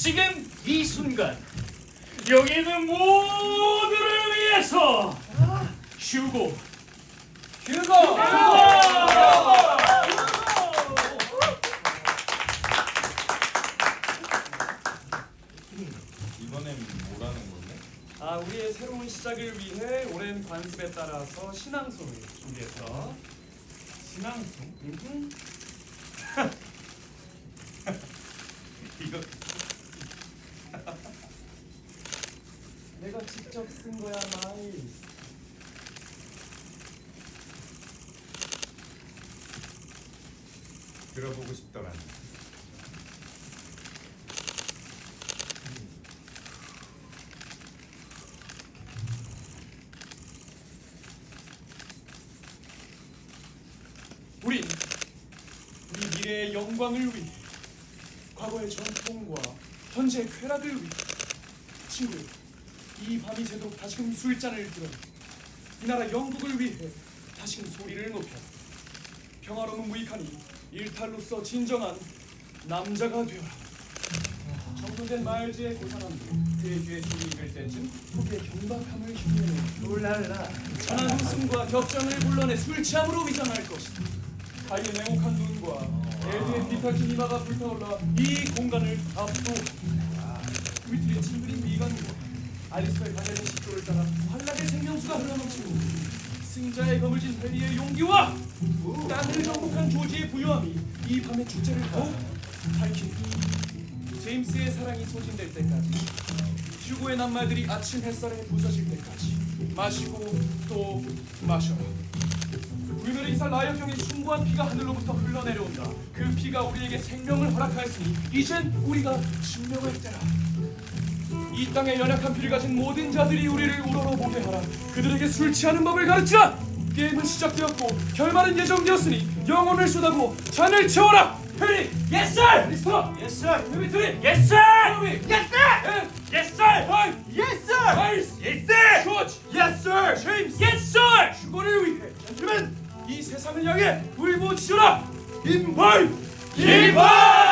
지금 이 순간 여기 있는 모두를 위해서 휴고 휴고! 이번엔 뭐라는 거네? 아, 우리의 새로운 시작을 위해 오랜 관습에 따라서 신앙송을 준비했어. 신앙송. 이거 내가 직접 쓴 거야, 마이. 들어보고 싶더라. 우린 우리 미래의 영광을 위해 과거의 전통과 현재의 쾌락을 위해 친구들 이 밤이 새도록 다시금 술잔을 들어 이 나라 영국을 위해 다시금 소리를 높여 평화로운 무익하니 일탈로서 진정한 남자가 되어라 정돈된 말지의 고상함도 그의 귀에 소리 익을 때쯤 속의 경박함을 흉내내 울랄라 찬한 웃음과 격정을 불러내 술 취함으로 위장할 것이다. 가인의 냉혹한 눈과 에드의 비탈진 이마가 불타올라 이 공간을 압도 알리스의 가녀린 식도를 따라 환락의 생명수가 흘러넘치고 승자의 검을 진 해리의 용기와 땅을 정복한 조지의 부유함이 이 밤의 축제를 더욱 밝힌다. 제임스의 사랑이 소진될 때까지 휴고의 낱말들이 아침 햇살에 부서질 때까지 마시고 또 마셔라 우리는 이사 라이어 형의 숭고한 피가 하늘로부터 흘러내려온다 그 피가 우리에게 생명을 허락하였으니 이젠 우리가 증명할 때라 이 땅에 연약한 피를 가진 모든 자들이 우리를 우러러보게 하라 그들에게 술 취하는 법을 가르치라 게임은 시작되었고 결말은 예정되었으니 영혼을 쏟아부어 잔을 채워라 해리 Yes sir! 리스터 sir! 데미트리 Yes sir! 토미 Yes sir! 앤 Yes sir! 파이 Yes sir! 파이스 Yes sir! 조지 Yes sir! 제임스 Yes sir! 휴거를 위해 젠틀맨 이 세상을 향해 불부지셔라 인발! 인발! 슈!